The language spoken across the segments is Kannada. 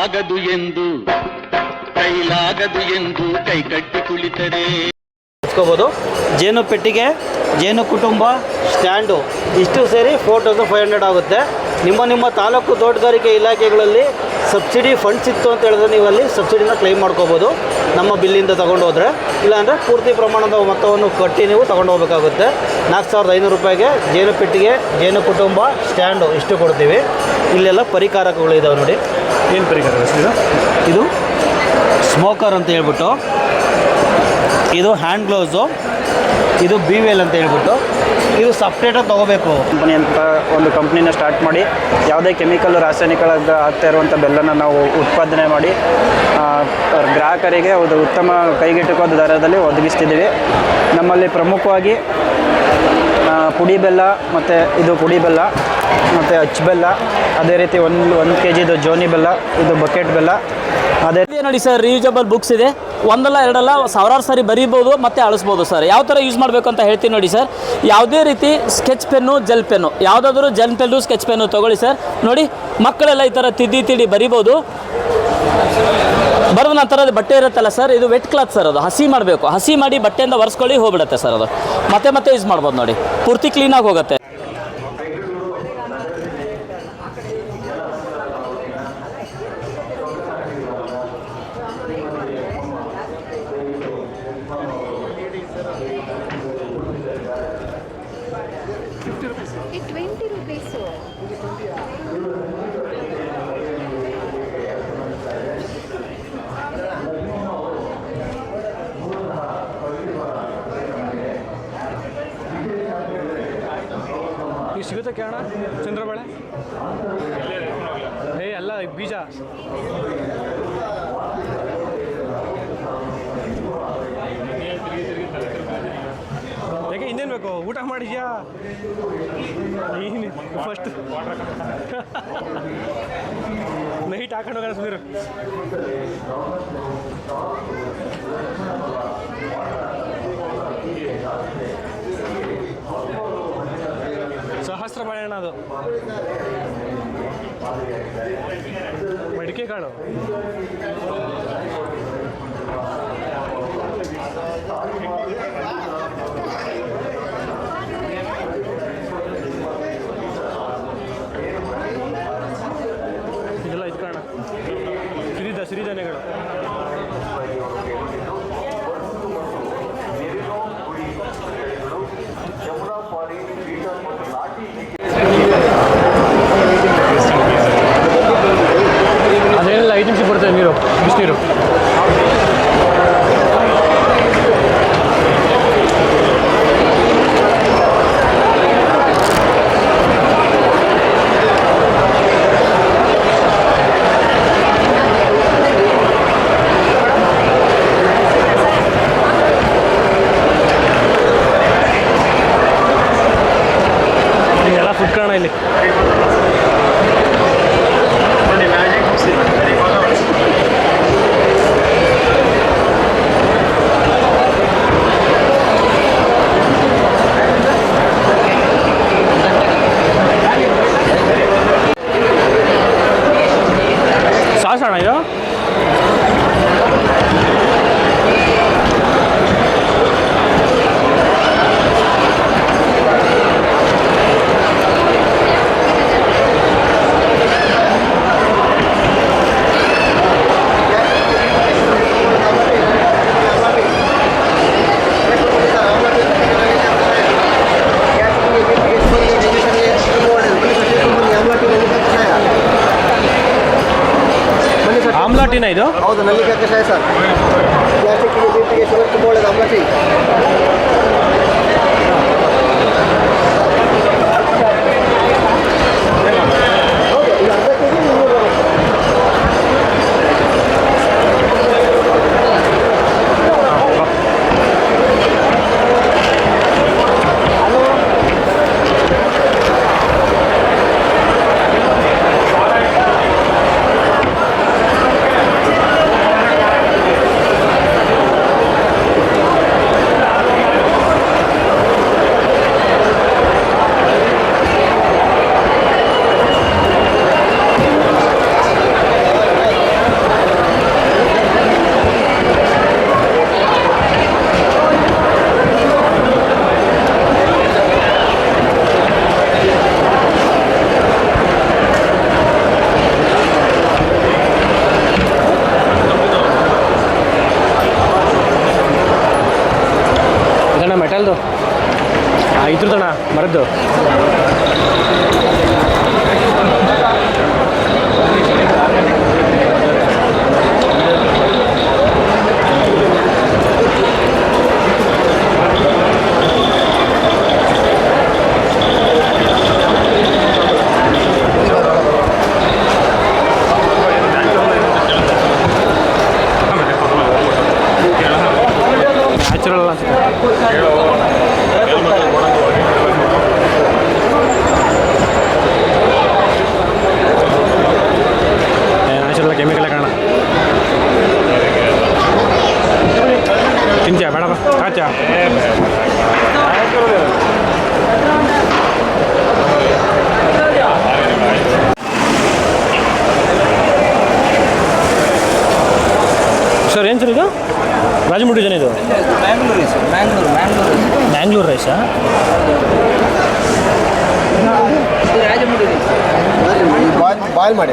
ಆಗದು ಎಂದು, ಕೈಲಾಗದು ಎಂದು ಕೈಕಟ್ಟಿ ಕುಳಿತರೆ. ಹಚ್ಕೋಬೋದು ಜೇನು ಪೆಟ್ಟಿಗೆ, ಜೇನು ಕುಟುಂಬ, ಸ್ಟ್ಯಾಂಡು, ಇಷ್ಟು ಸೇರಿ ಫೋರ್ ತೌಸಂಡ್ ಫೈವ್ ಹಂಡ್ರೆಡ್ ಆಗುತ್ತೆ. ನಿಮ್ಮ ನಿಮ್ಮ ತಾಲೂಕು ತೋಟಗಾರಿಕೆ ಇಲಾಖೆಗಳಲ್ಲಿ ಸಬ್ಸಿಡಿ ಫಂಡ್ಸ್ ಇತ್ತು ಅಂತ ಹೇಳಿದ್ರೆ ನೀವು ಅಲ್ಲಿ ಸಬ್ಸಿಡಿನ ಕ್ಲೈಮ್ ಮಾಡ್ಕೋಬೋದು. ನಮ್ಮ ಬಿಲ್ಲಿಂದ ತೊಗೊಂಡು ಹೋದರೆ. ಇಲ್ಲಾಂದರೆ ಪೂರ್ತಿ ಪ್ರಮಾಣದ ಮೊತ್ತವನ್ನು ಕಟ್ಟಿ ನೀವು ತಗೊಂಡು ಹೋಗಬೇಕಾಗುತ್ತೆ. ನಾಲ್ಕು ಸಾವಿರದ ಐನೂರು ರೂಪಾಯಿಗೆ ಜೇನು ಪೆಟ್ಟಿಗೆ ಜೇನು ಕುಟುಂಬ ಸ್ಟ್ಯಾಂಡು ಇಷ್ಟು ಕೊಡ್ತೀವಿ. ಇಲ್ಲೆಲ್ಲ ಪರಿಕಾರಕಗಳು ಇದಾವೆ ನೋಡಿ. ಏನು ಪರಿಕಾರ ಇದು? ಇದು ಸ್ಮೋಕರ್ ಅಂತ ಹೇಳ್ಬಿಟ್ಟು ಇದು ಹ್ಯಾಂಡ್ ಗ್ಲೌಸು ಇದು ಬಿ ವೆಲ್ ಅಂತ ಹೇಳ್ಬಿಟ್ಟು. ಇದು ಸಪ್ರೇಟಾಗಿ ತೊಗೋಬೇಕು. ಕಂಪನಿ ಅಂತ ಒಂದು ಕಂಪ್ನಿನ ಸ್ಟಾರ್ಟ್ ಮಾಡಿ, ಯಾವುದೇ ಕೆಮಿಕಲ್ ರಾಸಾಯನಿಕಗಳ ಆಗ್ತಾ ಇರುವಂಥ ಬೆಲ್ಲನ ನಾವು ಉತ್ಪಾದನೆ ಮಾಡಿ ಗ್ರಾಹಕರಿಗೆ ಒಂದು ಉತ್ತಮ ಕೈಗೆಟುಕುವ ದರದಲ್ಲಿ ಒದಗಿಸ್ತಿದ್ದೀವಿ. ನಮ್ಮಲ್ಲಿ ಪ್ರಮುಖವಾಗಿ ಪುಡಿ ಬೆಲ್ಲ ಮತ್ತು ಇದು ಪುಡಿ ಬೆಲ್ಲ ಮತ್ತು ಅಚ್ಚ ಬೆಲ್ಲ, ಅದೇ ರೀತಿ ಒಂದು ಒಂದು ಕೆ ಜಿದು ಜೋನಿ ಬೆಲ್ಲ, ಇದು ಬಕೆಟ್ ಬೆಲ್ಲ, ಅದೇ ರೀತಿ ನೋಡಿ ಸರ್ ರೀಯೂಸಬಲ್ ಬುಕ್ಸ್ ಇದೆ. ಒಂದಲ್ಲ, ಎರಡಲ್ಲ, ಸಾವಿರಾರು ಸಾರಿ ಬರೀಬೋದು, ಮತ್ತೆ ಅಳಿಸ್ಬೋದು ಸರ್. ಯಾವ ಥರ ಯೂಸ್ ಮಾಡಬೇಕು ಅಂತ ಹೇಳ್ತೀನಿ ನೋಡಿ ಸರ್. ಯಾವುದೇ ರೀತಿ ಸ್ಕೆಚ್ ಪೆನ್ನು ಜೆಲ್ ಪೆನ್ನು ಯಾವುದಾದ್ರೂ ಜೆಲ್ ಪೆನ್ನು ಸ್ಕೆಚ್ ಪೆನ್ನು ತೊಗೊಳ್ಳಿ ಸರ್. ನೋಡಿ, ಮಕ್ಕಳೆಲ್ಲ ಈ ಥರ ತಿದ್ದಿ ತಿಡಿ ಬರಿಬೋದು. ಬರೆದ ನಂತರ ಅದು ಬಟ್ಟೆ ಇರುತ್ತಲ್ಲ ಸರ್, ಇದು ವೆಟ್ ಕ್ಲಾತ್ ಸರ್ ಅದು. ಹಸಿ ಮಾಡಬೇಕು. ಹಸಿ ಮಾಡಿ ಬಟ್ಟೆಯಿಂದ ಒರೆಸ್ಕೊಳ್ಳಿ ಹೋಗ್ಬಿಡುತ್ತೆ ಸರ್ ಅದು. ಮತ್ತೆ ಮತ್ತೆ ಯೂಸ್ ಮಾಡ್ಬೋದು ನೋಡಿ. ಪೂರ್ತಿ ಕ್ಲೀನಾಗಿ ಹೋಗುತ್ತೆ ಟ್ವೆಂಟಿ ರುಪೀಸು ಸಿಗುತ್ತೆ ಕೇಳೋಣ? ಚಂದ್ರಬಾಳೆ? ಏ, ಅಲ್ಲ ಬೀಜ. ಯಾಕೆ ಇನ್ನೇನು ಬೇಕು? ಊಟ ಮಾಡಿದ್ಯಾ? ನೀನು ಫಸ್ಟ್ ನೈಟ್ ಹಾಕೊಂಡು ಹೋಗೋಣ ಸುಂದರ ಸಹಸ್ರ ಬಾಳೆಹಣ್ಣು ಅದು ಮಡಿಕೆ ಕಾಳು ಇದು ಹೌದು ನಲ್ಲಿಕಾಯಿ ಕಷಾಯ ಸರ್ ಗ್ಯಾಸ್ಟ್ರಿಕ್ಕಿಗೆ ತಿಂತ್ಯಾ ಬೇಡಪ್ಪ ಕಾತ್ಯಾ ಸರ್ ಏನು ಸರ್ ಇದು? ರಾಜಮುಂಡಿ ಜನ ಇದು? ಮ್ಯಾಂಗ್ಳೂರ್ ರೈಸಾ ಬಾಯ್ ಬಾಯ್ಲ್ ಮಾಡಿ.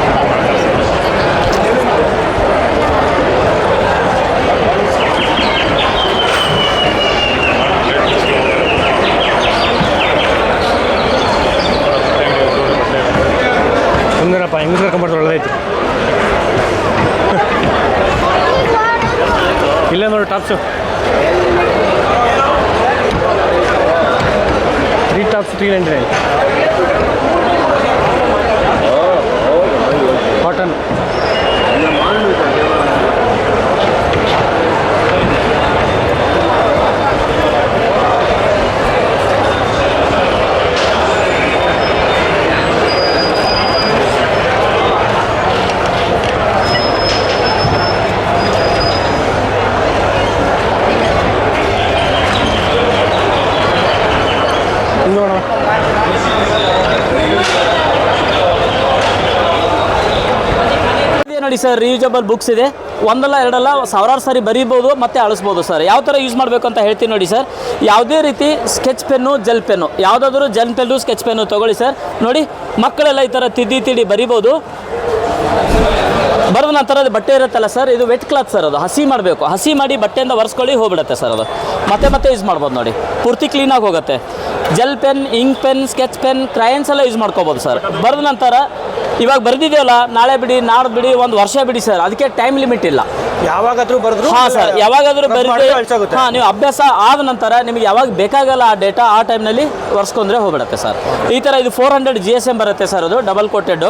1300 ನೋಡಿ ಸರ್ ರೀಯೂಸಬಲ್ ಬುಕ್ಸ್ ಇದೆ. ಒಂದಲ್ಲ, ಎರಡಲ್ಲ, ಸಾವಿರಾರು ಸಾರಿ ಬರೀಬೋದು ಮತ್ತೆ ಅಳಿಸ್ಬೋದು ಸರ್. ಯಾವ ಥರ ಯೂಸ್ ಮಾಡಬೇಕು ಅಂತ ಹೇಳ್ತೀನಿ ನೋಡಿ ಸರ್. ಯಾವುದೇ ರೀತಿ ಸ್ಕೆಚ್ ಪೆನ್ನು ಜೆಲ್ ಪೆನ್ನು ಯಾವುದಾದ್ರೂ ಜೆಲ್ ಪೆನ್ನು ಸ್ಕೆಚ್ ಪೆನ್ನು ತೊಗೊಳ್ಳಿ ಸರ್. ನೋಡಿ, ಮಕ್ಕಳೆಲ್ಲ ಈ ಥರ ತಿದ್ದಿ ತಿಡಿ ಬರಿಬೋದು ಬರೆದ ನಂತರ ಅದು ಬಟ್ಟೆ ಇರುತ್ತಲ್ಲ ಸರ್, ಇದು ವೆಟ್ ಕ್ಲಾತ್ ಸರ್ ಅದು. ಹಸಿ ಮಾಡಬೇಕು. ಹಸಿ ಮಾಡಿ ಬಟ್ಟೆಯಿಂದ ಒರೆಸ್ಕೊಳ್ಳಿ, ಹೋಗ್ಬಿಡುತ್ತೆ ಸರ್ ಅದು. ಮತ್ತೆ ಮತ್ತೆ ಯೂಸ್ ಮಾಡ್ಬೋದು ನೋಡಿ. ಪೂರ್ತಿ ಕ್ಲೀನಾಗಿ ಹೋಗುತ್ತೆ. Gel pen ink pen sketch pen crayons ಎಲ್ಲ ಯೂಸ್ ಮಾಡ್ಕೋಬೋದು ಸರ್. ಬರೆದ ನಂತರ ಇವಾಗ ಬರ್ದಿದೆಯಲ್ಲ ನಾಳೆ ಬಿಡಿ ನಾಡ್ದು ಬಿಡಿ ಒಂದು ವರ್ಷ ಬಿಡಿ ಸರ್. ಅದಕ್ಕೆ ಟೈಮ್ ಲಿಮಿಟ್ ಇಲ್ಲ. ಯಾವಾಗಾದ್ರೂ ಬರೆದ್ರು ಹಾಂ ಸರ್ ಯಾವಾಗಾದ್ರೂ ಬರೀ ಹಾಂ ನೀವು ಅಭ್ಯಾಸ ಆದ ನಂತರ ನಿಮಗೆ ಯಾವಾಗ ಬೇಕಾಗಲ್ಲ ಆ ಡೇಟಾ ಆ ಟೈಮ್ನಲ್ಲಿ ಒರೆಸ್ಕೊಂಡ್ರೆ ಹೋಗ್ಬಿಡತ್ತೆ ಸರ್. ಈ ಥರ ಇದು four hundred G S M ಬರುತ್ತೆ ಸರ್ ಅದು ಡಬಲ್ ಕೋಟೆಡ್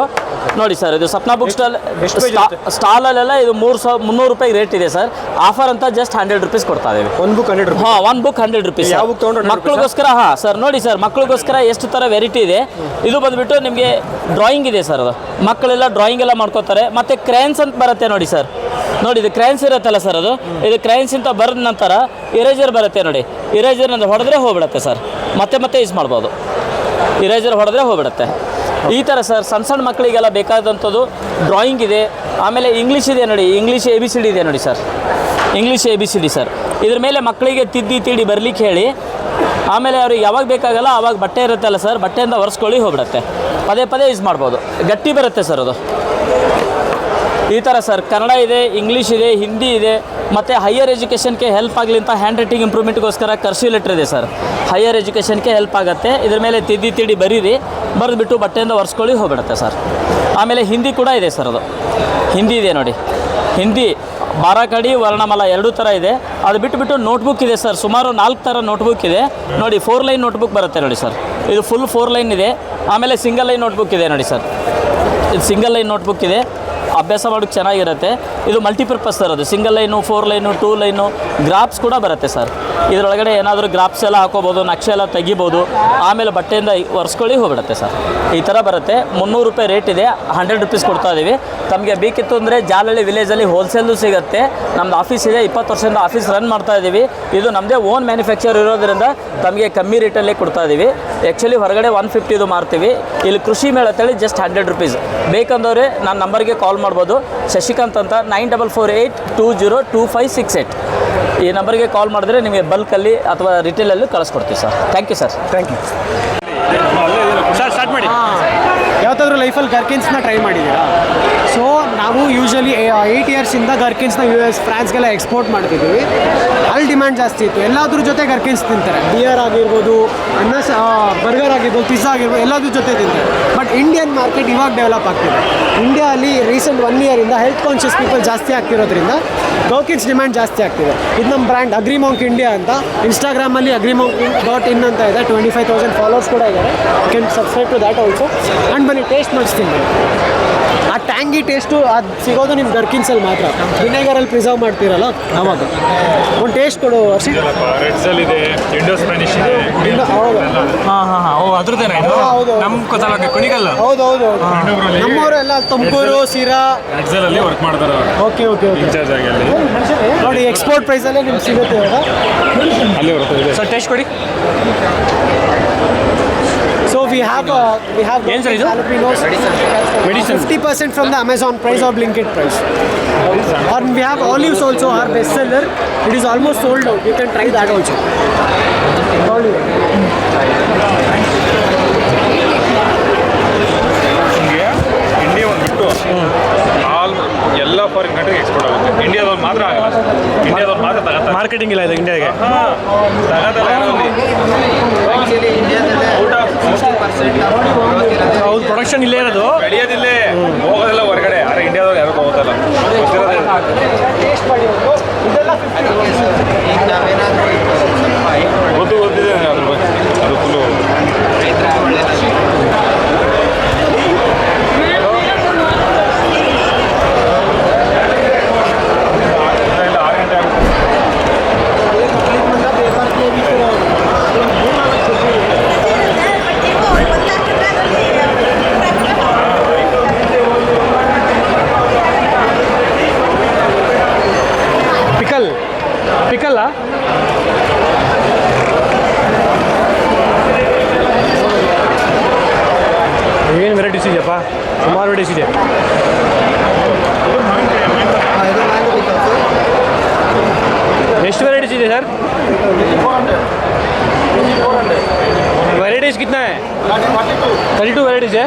ನೋಡಿ ಸರ್ ಇದು ಸಪ್ನಾ ಬುಕ್ ಸ್ಟಾಲ್ ಸ್ಟಾಲ್? ಸ್ಟಾಲಲ್ಲೆಲ್ಲ ಇದು ಮೂರು ಸಾವಿರ ಮುನ್ನೂರು ರೂಪಾಯಿ ರೇಟ್ ಇದೆ ಸರ್. ಆಫರ್ ಅಂತ ಜಸ್ಟ್ ಹಂಡ್ರೆಡ್ ರುಪೀಸ್ ಕೊಡ್ತಾ ಇದೀವಿ. ಒಂದು ಬುಕ್ ಹಂಡ್ರೆಡ್ ಹಾಂ ಒಂದು ಬುಕ್ ಹಂಡ್ರೆಡ್ ರುಪೀಸ್ ಯಾವ book ತಗೊಂಡ್ರೆ 100 ಮಕ್ಕಳಿಗೋಸ್ಕರ ಹಾಂ ಸರ್ ನೋಡಿ ಸರ್ ಮಕ್ಕಳಿಗೋಸ್ಕರ ಎಷ್ಟು ಥರ ವೆರೈಟಿ ಇದೆ. ಇದು ಬಂದುಬಿಟ್ಟು ನಿಮಗೆ ಡ್ರಾಯಿಂಗ್ ಇದೆ ಸರ್ ಅದು. ಮಕ್ಕಳೆಲ್ಲ ಡ್ರಾಯಿಂಗ್ ಎಲ್ಲ ಮಾಡ್ಕೋತಾರೆ. ಮತ್ತೆ ಕ್ರಯನ್ಸ್ ಅಂತ ಬರುತ್ತೆ ನೋಡಿ ಸರ್ ನೋಡಿ, ಇದು ಕ್ರಯನ್ಸ್ ಇರುತ್ತಲ್ಲ ಸರ್ ಅದು? ಇದು ಕ್ರಯನ್ಸ್ ಅಂತ ಬರೆದ ನಂತರ ಇರೇಜರ್ ಬರುತ್ತೆ ನೋಡಿ. ಇರೇಜರ್ ಹೊಡೆದ್ರೆ ಹೋಗ್ಬಿಡತ್ತೆ ಸರ್ ಮತ್ತೆ ಮತ್ತೆ ಯೂಸ್ ಮಾಡ್ಬೋದು. ಇರೇಜರ್ ಹೊಡೆದ್ರೆ ಹೋಗ್ಬಿಡತ್ತೆ. ಈ ಥರ ಸರ್ ಸಣ್ಣ ಸಣ್ಣ ಮಕ್ಕಳಿಗೆಲ್ಲ ಬೇಕಾದಂಥದ್ದು ಡ್ರಾಯಿಂಗ್ ಇದೆ. ಆಮೇಲೆ ಇಂಗ್ಲೀಷ್ ಇದೆ ನೋಡಿ. English A B C D ಇದೆ ನೋಡಿ sir English A B C D sir ಇದ್ರ ಮೇಲೆ ಮಕ್ಕಳಿಗೆ ತಿದ್ದಿ ತಿಡಿ ಬರಲಿಕ್ಕೆ ಹೇಳಿ ಆಮೇಲೆ ಅವ್ರಿಗೆ ಯಾವಾಗ ಬೇಕಾಗಲ್ಲ ಆವಾಗ ಬಟ್ಟೆ ಇರುತ್ತಲ್ಲ ಸರ್, ಬಟ್ಟೆಯಿಂದ ಒರೆಸ್ಕೊಳ್ಳಿ ಹೋಗ್ಬಿಡುತ್ತೆ. ಪದೇ ಪದೇ ಯೂಸ್ ಮಾಡ್ಬೋದು. ಗಟ್ಟಿ ಬರುತ್ತೆ ಸರ್ ಅದು. ಈ ಥರ ಸರ್, ಕನ್ನಡ ಇದೆ, ಇಂಗ್ಲೀಷ್ ಇದೆ, ಹಿಂದಿ ಇದೆ, ಮತ್ತು ಹೈಯರ್ ಎಜುಕೇಷನ್ಗೆ ಹೆಲ್ಪ್ ಆಗಲಿ ಅಂತ ಹ್ಯಾಂಡ್ ರೈಟಿಂಗ್ ಇಂಪ್ರೂವ್ಮೆಂಟ್ಗೋಸ್ಕರ ಕರ್ಸಿವ್ ಲೆಟ್ರ್ ಇದೆ ಸರ್. ಹೈಯರ್ ಎಜುಕೇಷನ್ಗೆ ಹೆಲ್ಪ್ ಆಗುತ್ತೆ. ಇದ್ರ ಮೇಲೆ ತಿದ್ದಿ ತಿಡಿ ಬರೀರಿ, ಬರೆದ್ಬಿಟ್ಟು ಬಟ್ಟೆಯಿಂದ ಒರೆಸ್ಕೊಳ್ಳಿ ಹೋಗ್ಬಿಡುತ್ತೆ ಸರ್. ಆಮೇಲೆ ಹಿಂದಿ ಕೂಡ ಇದೆ ಸರ್ ಅದು. ಹಿಂದಿ ಇದೆ ನೋಡಿ. ಹಿಂದಿ ಬಾರಾಕಡಿ, ವರ್ಣಮಾಲ ಎರಡೂ ಥರ ಇದೆ. ಅದು ಬಿಟ್ಟುಬಿಟ್ಟು ನೋಟ್ಬುಕ್ ಇದೆ ಸರ್. ಸುಮಾರು ನಾಲ್ಕು ಥರ ನೋಟ್ಬುಕ್ ಇದೆ. ನೋಡಿ ಫೋರ್ ಲೈನ್ ನೋಟ್ಬುಕ್ ಬರುತ್ತೆ ನೋಡಿ ಸರ್. ಇದು ಫುಲ್ ಫೋರ್ ಲೈನ್ ಇದೆ. ಆಮೇಲೆ ಸಿಂಗಲ್ ಲೈನ್ ನೋಟ್ಬುಕ್ ಇದೆ ನೋಡಿ ಸರ್. ಇದು ಸಿಂಗಲ್ ಲೈನ್ ನೋಟ್ಬುಕ್ ಇದೆ. ಅಭ್ಯಾಸ ಮಾಡೋಕ್ಕೆ ಚೆನ್ನಾಗಿರುತ್ತೆ. ಇದು ಮಲ್ಟಿಪರ್ಪಸ್ ಸರ್ ಅದು. Single line four line two line graphs ಕೂಡ ಬರುತ್ತೆ ಸರ್. ಇದರೊಳಗಡೆ ಏನಾದರೂ ಗ್ರಾಪ್ಸ್ ಎಲ್ಲ ಹಾಕೋಬೋದು, ನಕ್ಷೆ ಎಲ್ಲ ತೆಗಿಬೋದು, ಆಮೇಲೆ ಬಟ್ಟೆಯಿಂದ ಒರೆಸ್ಕೊಳ್ಳಿ ಹೋಗ್ಬಿಡುತ್ತೆ ಸರ್. ಈ ಥರ ಬರುತ್ತೆ. ಮುನ್ನೂರು ರೂಪಾಯಿ ರೇಟ್ ಇದೆ. ಹಂಡ್ರೆಡ್ ರುಪೀಸ್ ಕೊಡ್ತಾ ಇದ್ದೀವಿ ತಮಗೆ ಬೇಕಿತ್ತು ಅಂದರೆ ಜಾಲಹಳ್ಳಿ ವಿಲೇಜಲ್ಲಿ ಹೋಲ್ಸೇಲ್ದು ಸಿಗುತ್ತೆ. ನಮ್ಮದು ಆಫೀಸ್ ಇದೆ. ಇಪ್ಪತ್ತು ವರ್ಷದಿಂದ ಆಫೀಸ್ ರನ್ ಮಾಡ್ತಾ ಇದ್ದೀವಿ ಇದು ನಮ್ಮದೇ ಓನ್ ಮ್ಯಾನುಫ್ಯಾಕ್ಚರ್ ಇರೋದ್ರಿಂದ ತಮಗೆ ಕಮ್ಮಿ ರೇಟಲ್ಲೇ ಕೊಡ್ತಾ ಇದ್ದೀವಿ ಆ್ಯಕ್ಚುಲಿ ಹೊರಗಡೆ ಒನ್ ಫಿಫ್ಟಿದು ಮಾರ್ತೀವಿ. ಇಲ್ಲಿ ಕೃಷಿ ಮೇಳ ಅಂತೇಳಿ ಜಸ್ಟ್ ಹಂಡ್ರೆಡ್ ರುಪೀಸ್ ಬೇಕಂದವ್ರೆ ನನ್ನ ನಂಬರ್ಗೆ ಕಾಲ್ ಮಾಡ್ಬೋದು. ಶಶಿಕಾಂತ್ ಅಂತ nine double four eight two zero two five six eight ಈ ನಂಬರ್ಗೆ ಕಾಲ್ ಮಾಡಿದ್ರೆ ನಿಮಗೆ ಬಲ್ಕಲ್ಲಿ ಅಥವಾ ರಿಟೇಲಲ್ಲೂ ಕಳಿಸ್ಕೊಡ್ತೀವಿ sir. Thank you sir thank you sir start ಮಾಡಿ. ಲೈಫಲ್ಲಿ ಗರ್ಕಿನ್ಸ್ನ ಟ್ರೈ ಮಾಡಿದ್ದೀರಾ? ಸೊ ನಾವು ಯೂಶಲಿ ಏಯ್ಟ್ ಇಯರ್ಸಿಂದ ಗರ್ಕಿನ್ಸ್ನ ಯು ಎಸ್ ಫ್ರಾನ್ಸ್ಗೆಲ್ಲ ಎಕ್ಸ್ಪೋರ್ಟ್ ಮಾಡ್ತಿದ್ವಿ. ಅಲ್ಲಿ ಡಿಮ್ಯಾಂಡ್ ಜಾಸ್ತಿ ಇತ್ತು. ಎಲ್ಲಾದ್ರ ಜೊತೆ ಗರ್ಕಿನ್ಸ್ ತಿಂತಾರೆ. ಬಿಯರ್ ಆಗಿರ್ಬೋದು, ಅನ್ನ ಬರ್ಗರ್ ಆಗಿರ್ಬೋದು ಪಿಜ್ಜಾ ಆಗಿರ್ಬೋದು, ಎಲ್ಲದ್ರ ಜೊತೆ ತಿಂತಾರೆ. ಬಟ್ ಇಂಡಿಯನ್ ಮಾರ್ಕೆಟ್ ಇವಾಗ ಡೆವಲಪ್ ಆಗ್ತಿದೆ. ಇಂಡಿಯಾ ಅಲ್ಲಿ ರೀಸೆಂಟ್ ಒನ್ ಇಯರಿಂದ ಹೆಲ್ತ್ ಕಾನ್ಷಿಯಸ್ ಪೀಪಲ್ ಜಾಸ್ತಿ ಆಗ್ತಿರೋದ್ರಿಂದ ಗರ್ಕಿನ್ಸ್ ಡಿಮ್ಯಾಂಡ್ ಜಾಸ್ತಿ ಆಗ್ತಿದೆ. ಇದು ನಮ್ಮ ಬ್ರ್ಯಾಂಡ್ ಅಗ್ರಿಮೌಂಕ್ ಇಂಡಿಯಾ ಅಂತ. ಇನ್ಸ್ಟಾಗ್ರಾಮಲ್ಲಿ ಅಗ್ರಿಮೌಂಕ್ ಡಾಟ್ ಇನ್ ಅಂತ ಇದೆ. ಟ್ವೆಂಟಿ ಫೈವ್ ತೌಸಂಡ್ ಫಾಲೋವರ್ಸ್ ಕೂಡ ಇದ್ದಾರೆ. Can subscribe to that also and ಬನ್ನಿ ಟೇಸ್ಟ್ ಮಾಡಿಸ್ತೀನಿ ಬನ್ನಿ. ಆ ಟ್ಯಾಂಗಿ ಟೇಸ್ಟು ಅದು ಸಿಗೋದು ನಿಮ್ಮ ಗರ್ಕಿನ್ಸಲ್ಲಿ ಮಾತ್ರ. ವಿನೆಗರಲ್ಲಿ ಪ್ರಿಸರ್ವ್ ಮಾಡ್ತೀರಲ್ಲ ಆವಾಗ. ಒಂದು ಟೇಸ್ಟ್ ಕೊಡು ಹರ್ಷಿ ರೆಡ್ಸಲ್ ಇದೆ ಇಂಡೋ ಸ್ಪ್ಯಾನಿಷ್ ಇದೆ ಹಾಂ ಹಾಂ ಹಾಂ ಓ ಅದ್ರದ್ದೇನಾ ಇದು? ಹೌದು. ನಮ್ಮ ತಾಲೂಕು ಕುಣಿಗಲ್ ಹೌದು ಹೌದು ನಮ್ಮವರೆಲ್ಲ ನಮ್ಮವರು ಎಲ್ಲ ತುಮಕೂರು ಸಿರಾ ರೆಡ್ಸಲ್ ಅಲ್ಲಿ ವರ್ಕ್ ಮಾಡ್ತಾರೆ ಓಕೆ ಓಕೆ ಓಕೆ ಇನ್ಚಾರ್ಜ್ ಆಗಿ ಅಲ್ಲಿ. ನೋಡಿ ಎಕ್ಸ್ಪೋರ್ಟ್ ಪ್ರೈಸಲ್ಲೇ ನಿಮ್ಗೆ ಸಿಗುತ್ತೆ ಇವಾಗ. ಅಲ್ಲಿ ಸರ್ ಟೇಸ್ಟ್ ಕೊಡಿ. So we have we have ಏನ್ sir ಇದು? Medicine. Fifty percent from the Amazon price or Blinkit price or we have olives also are best seller it is almost sold out you can try that also ನಿಮಗೆ ಇಂಡಿಯಾ ಒಂದು ಬಿಟ್ಟು ಆಲ್ ಎಲ್ಲ ಫಾರಿನ್ ಕಂಟ್ರಿಗೆ ಎಕ್ಸ್ಪೋರ್ಟ್ ಆಗುತ್ತೆ. ಇಂಡಿಯಾದವ್ರು ಮಾತ್ರ ಆಗಲ್ಲ. ಇಂಡಿಯಾದವ್ರು ಮಾತ್ರ ತಗೋತಾರೆ. ಮಾರ್ಕೆಟಿಂಗ್ ಇಲ್ಲ ಇದು ಇಂಡಿಯಾಗೆ ತಗೋದಲ್ಲ ಯಾರಲ್ಲಿ ಔಟ್ ಆಫ್ ಹೌದು ಪ್ರೊಡಕ್ಷನ್ ಇಲ್ಲೇ ಇರೋದು. ಬೆಳೆಯೋದಿಲ್ಲೇ ಹೋಗೋದಿಲ್ಲ ಹೊರಗಡೆ. ಆದರೆ ಇಂಡಿಯಾದವ್ರು ಯಾರು ಹೋಗೋದಲ್ಲ. ಗೊತ್ತಿರೋದೇ ಟೇಸ್ಟ್ ಮಾಡಿ ಒಂದು ಎಷ್ಟು ವೆರೈಟೀಸ್ ಇದೆ ಸರ್ ವೆರೈಟೀಸ್ कितना है थर्टी टू वेराइटीज है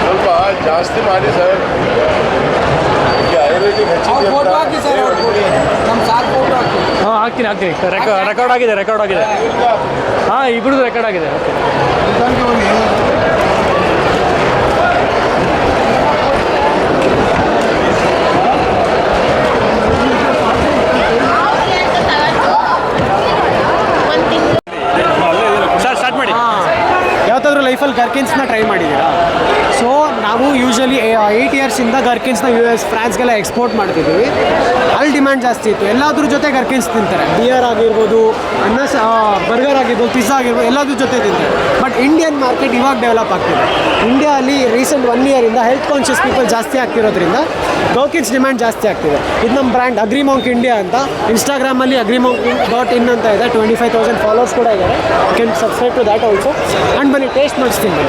ಸ್ವಲ್ಪ ಜಾಸ್ತಿ ಮಾಡಿ ಸರ್ ಹಾಂ ಹಾಕ್ತೀನಿ ಹಾಕ್ತೀನಿ. ರೆಕಾರ್ಡ್ ಆಗಿದೆ ರೆಕಾರ್ಡ್ ಆಗಿದೆ. ಹಾಂ ಇಬ್ಬರದು ರೆಕಾರ್ಡ್ ಆಗಿದೆ. ಓಕೆ ಸರ್ ಸ್ಟಾರ್ಟ್ ಮಾಡಿ. ಯಾವತ್ತಾದ್ರೂ ಲೈಫಲ್ಲಿ ಗರ್ಕಿನ್ಸ್ನ ಟ್ರೈ ಮಾಡಿದ್ದೀರಾ? ಸೊ ನಾವು ಯೂಶಲಿ ಏಯ್ಟ್ ಇಯರ್ಸಿಂದ ಗರ್ಕಿನ್ಸ್ನ ಯು ಎಸ್ ಫ್ರಾನ್ಸ್ಗೆಲ್ಲ ಎಕ್ಸ್ಪೋರ್ಟ್ ಮಾಡ್ತಿದ್ವಿ. ಅಲ್ಲಿ ಡಿಮ್ಯಾಂಡ್ ಜಾಸ್ತಿ ಇತ್ತು. ಎಲ್ಲಾದ್ರ ಜೊತೆ ಗರ್ಕಿನ್ಸ್ ತಿಂತಾರೆ. ಬಿಯರ್ ಆಗಿರ್ಬೋದು, ಅನ್ನ ಬರ್ಗರ್ ಆಗಿರ್ಬೋದು ಪಿಜ್ಜಾ ಆಗಿರ್ಬೋದು, ಎಲ್ಲದ್ರ ಜೊತೆ ತಿಂತಾರೆ. ಬಟ್ ಇಂಡಿಯನ್ ಮಾರ್ಕೆಟ್ ಇವಾಗ ಡೆವಲಪ್ ಆಗ್ತಿದೆ. ಇಂಡಿಯಾ ರೀಸೆಂಟ್ ಒನ್ ಇಯರಿಂದ ಹೆಲ್ತ್ ಕಾನ್ಷಿಯಸ್ ಪೀಪಲ್ ಜಾಸ್ತಿ ಆಗ್ತಿರೋದ್ರಿಂದ ಗರ್ಕಿನ್ಸ್ ಡಿಮ್ಯಾಂಡ್ ಜಾಸ್ತಿ ಆಗ್ತಿದೆ. ಇದು ನಮ್ಮ ಬ್ರ್ಯಾಂಡ್ ಅಗ್ರಿಮೌಂಕ್ ಇಂಡಿಯಾ ಅಂತ. ಇನ್ಸ್ಟಾಗ್ರಾಮಲ್ಲಿ ಅಗ್ರಿಮೌಂಕ್ ಡಾಟ್ ಇನ್ ಅಂತ ಇದೆ. ಟ್ವೆಂಟಿ ಫೈವ್ ತೌಸಂಡ್ ಫಾಲೋವರ್ಸ್ ಕೂಡ ಇದ್ದಾರೆ. Can subscribe to that also and ಬನ್ನಿ ಟೇಸ್ಟ್ ಮಾಡಿಸ್ತೀನಿ.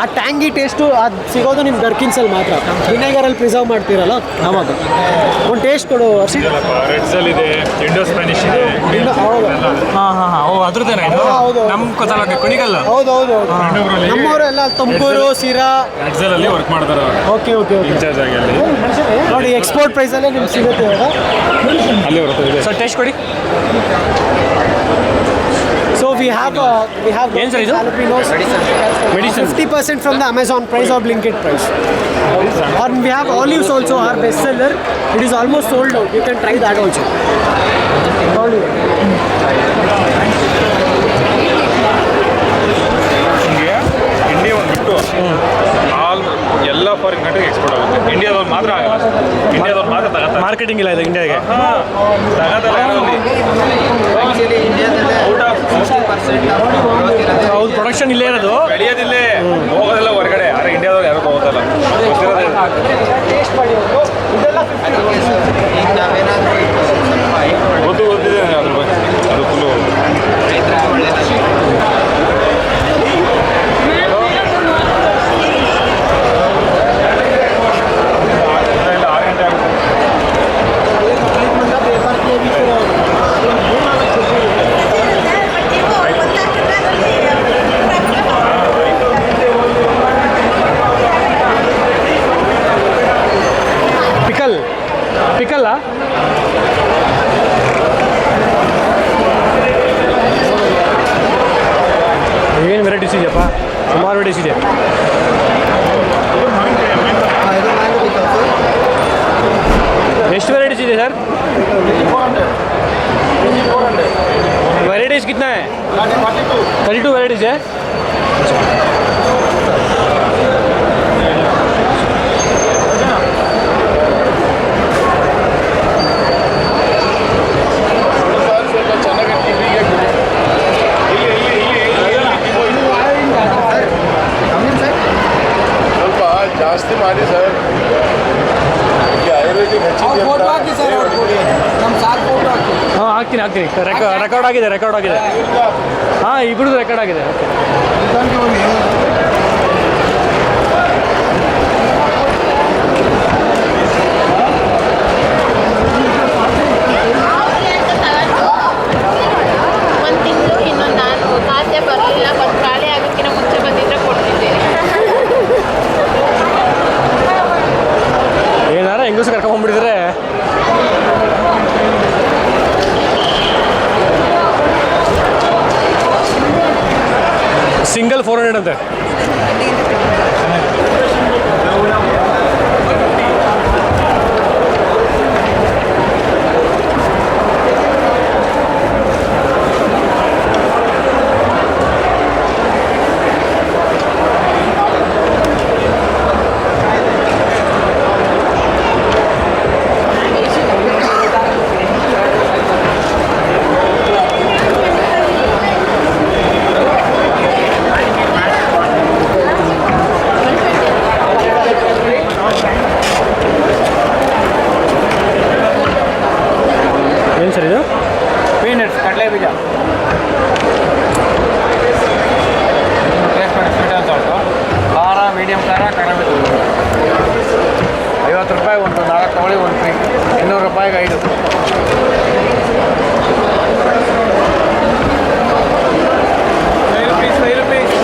ಆ ಟ್ಯಾಂಗಿ ಟೇಸ್ಟು ಅದು ಸಿಗೋದು ನಿಮ್ಮ ಗರ್ಕಿನ್ಸಲ್ಲಿ ಮಾತ್ರ. ವಿನೆಗರಲ್ಲಿ ಪ್ರಿಸರ್ವ್ ಮಾಡ್ತೀರಲ್ಲ ಆವಾಗ ಒಂದು ಟೇಸ್ಟ್ ಕೊಡು ರೆಡ್ಸಲ್ ಇದೆ ಇಂಡೋ ಇದೆ ಹೌದು. ಹಾಂ ಹಾಂ ಹಾಂ. ಓ ಅದ್ರದ್ದೇನಾ ಇದು? ಹೌದು. ನಮ್ಮ ಹೌದು. ಹೌದು ಹೌದು ನಮ್ಮವರು ಎಲ್ಲ ತುಮಕೂರು ಸಿರಾ ರೆಡ್ಸಲ್ ಅಲ್ಲಿ ವರ್ಕ್ ಮಾಡ್ತಾರೆ ಓಕೆ ಓಕೆ ಓಕೆ ಇನ್ಚಾರ್ಜ್ ಆಗಿ ಅಲ್ಲಿ. ನೋಡಿ ಎಕ್ಸ್ಪೋರ್ಟ್ ಪ್ರೈಸಲ್ಲೇ ನಿಮ್ಗೆ ಸಿಗುತ್ತೆ ಇವಾಗ. ಅಲ್ಲಿ ಬರುತ್ತೆ ಇದೆ. ಸರ್ ಟೇಸ್ಟ್ ಕೊಡಿ. So we have uh, we have yes, sir, jalapenos medicine. 50% from the Amazon price or Blinkit price. Or we have olives also our bestseller. It is almost sold out. You can try that also. India, India one, ಎಲ್ಲ ಫಾರಿನ್ ಕಂಟ್ರಿಗೆ ಎಕ್ಸ್ಪೋರ್ಟ್ ಆಗುತ್ತೆ. ಇಂಡಿಯಾದವ್ರು ಮಾತ್ರ ಆಗಲ್ಲ. ಇಂಡಿಯಾದವ್ರು ಮಾತ್ರ ತಗೋತಾರೆ. ಮಾರ್ಕೆಟಿಂಗ್ ಇಲ್ಲ ಇದು ಇಂಡಿಯಾಗೆ ಹಾಂ ಔಟ್ ಆಫ್ ಪ್ರೊಡಕ್ಷನ್ ಇಲ್ಲೇ ಇರೋದು. ಬೆಳೆಯೋದಿಲ್ಲೇ. ಹೋಗೋದಿಲ್ಲ ಹೊರಗಡೆ. ಆದರೆ ಇಂಡಿಯಾದವ್ರು ಯಾರು ಹೋಗೋದಲ್ಲ. ಗೊತ್ತಿರೋದೇ ರೆಕಾರ್ಡ್ ಆಗಿದೆ ರೆಕಾರ್ಡ್ ಆಗಿದೆ. ಹಾಂ ಇಬ್ರದ್ದು ರೆಕಾರ್ಡ್ ಆಗಿದೆ. ಓಕೆ ಒಂದು ತಿಂಗಳು ಇನ್ನೊಂದು ನಾನು ಖಾತೆ ಬರಲಿಲ್ಲ ಬಟ್ ಖಾಲಿ ಆಗೋಕ್ಕಿಂತ ಮುಂಚೆ ಬಂದಿದ್ರೆ ಕೊಡ್ತಿದ್ದೆ ಏನಾರ ಹೆಂಗಸು ಕರ್ಕೊಂಡ್ಬಿಟ್ಟಿದ್ರೆ ಸಿಂಗಲ್ ಫೋರ್ ಹಂಡ್ರೆಡ್ ಅಂತೆ ಏನು ಸರ್ ಇದು ಪೀನಟ್ಸ್ ಕಡಲೆ ಬೀಜ ಟೇಸ್ಟ್ ಮಾಡಿ ಸ್ವೀಟ್ ಅಂತ ಉಂಟು ಖಾರ ಮೀಡಿಯಮ್ ಖಾರ ಕಡಿಮೆ ಐವತ್ತು ರೂಪಾಯಿ ಒಂದು ನಾಲ್ಕು ತಗೊಳ್ಳಿ ಒಂದು ಫ್ರೀ ಇನ್ನೂರು ರೂಪಾಯಿಗೆ ಐದು ಫೈವ್ ರುಪೀಸ್ ಫೈವ್ ರುಪೀಸ್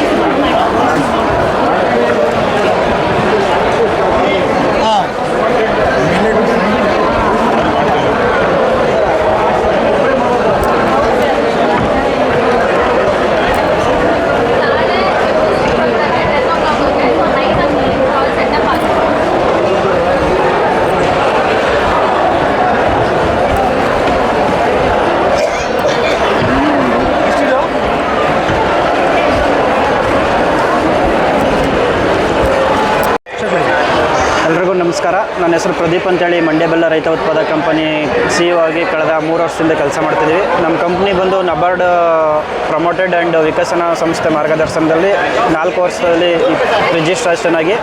ಎಲ್ರಿಗೂ ನಮಸ್ಕಾರ ನನ್ನ ಹೆಸರು ಪ್ರದೀಪ್ ಅಂತೇಳಿ, ಮಂಡ್ಯ ಬೆಲ್ಲ ರೈತ ಉತ್ಪಾದ ಕಂಪನಿ ಸಿ ಇ ಆಗಿ ಕಳೆದ ಮೂರು ವರ್ಷದಿಂದ ಕೆಲಸ ಮಾಡ್ತಿದ್ದೀವಿ. ನಮ್ಮ ಕಂಪ್ನಿ ಬಂದು ನಬಾರ್ಡ್ ಪ್ರಮೋಟೆಡ್ ಆ್ಯಂಡ್ ವಿಕಸನ ಸಂಸ್ಥೆ ಮಾರ್ಗದರ್ಶನದಲ್ಲಿ ನಾಲ್ಕು ವರ್ಷದಲ್ಲಿ ರಿಜಿಸ್ಟ್ರೇಷನ್ ಆಗಿ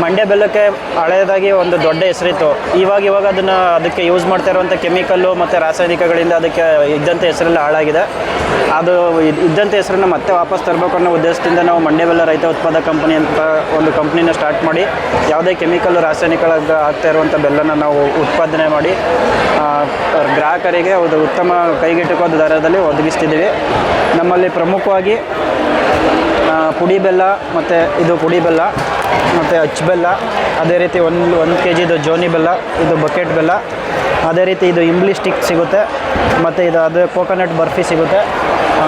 ಮಂಡ್ಯ ಬೆಲ್ಲಕ್ಕೆ ಹಳೆಯದಾಗಿ ಒಂದು ದೊಡ್ಡ ಹೆಸರಿತ್ತು. ಇವಾಗ ಇವಾಗ ಅದನ್ನು ಅದಕ್ಕೆ ಯೂಸ್ ಮಾಡ್ತಾ ಇರುವಂಥ ಕೆಮಿಕಲ್ಲು ಮತ್ತು ರಾಸಾಯನಿಕಗಳಿಂದ ಅದಕ್ಕೆ ಇದ್ದಂಥ ಹೆಸರೆಲ್ಲ ಹಾಳಾಗಿದೆ. ಅದು ಇದ್- ಇದ್ದಂಥ ಹೆಸರನ್ನು ಮತ್ತೆ ವಾಪಸ್ ತರಬೇಕು ಅನ್ನೋ ಉದ್ದೇಶದಿಂದ ನಾವು ಮಂಡ್ಯ ಬೆಲ್ಲ ರೈತ ಉತ್ಪಾದಕ ಕಂಪನಿ ಅಂತ ಒಂದು ಕಂಪ್ನಿನ ಸ್ಟಾರ್ಟ್ ಮಾಡಿ, ಯಾವುದೇ ಕೆಮಿಕಲ್ ರಾಸಾಯನಿಕ ಆಗ್ತಾ ಇರುವಂಥ ಬೆಲ್ಲನ ನಾವು ಉತ್ಪಾದನೆ ಮಾಡಿ ಗ್ರಾಹಕರಿಗೆ ಒಂದು ಉತ್ತಮ ಕೈಗೆಟುಕುವ ದರದಲ್ಲಿ ಒದಗಿಸ್ತಿದ್ದೀವಿ. ನಮ್ಮಲ್ಲಿ ಪ್ರಮುಖವಾಗಿ ಪುಡಿ ಬೆಲ್ಲ ಮತ್ತು ಇದು ಪುಡಿ ಬೆಲ್ಲ ಮತ್ತು ಅಚ್ಚು ಬೆಲ್ಲ, ಅದೇ ರೀತಿ ಒಂದು ಒಂದು ಕೆ ಜಿದು ಜೋನಿ ಬೆಲ್ಲ, ಇದು ಬಕೆಟ್ ಬೆಲ್ಲ, ಅದೇ ರೀತಿ ಇದು ಇಂಬ್ಲಿ ಸ್ಟಿಕ್ ಸಿಗುತ್ತೆ, ಮತ್ತು ಇದು ಅದು ಕೋಕೋನಟ್ ಬರ್ಫಿ ಸಿಗುತ್ತೆ.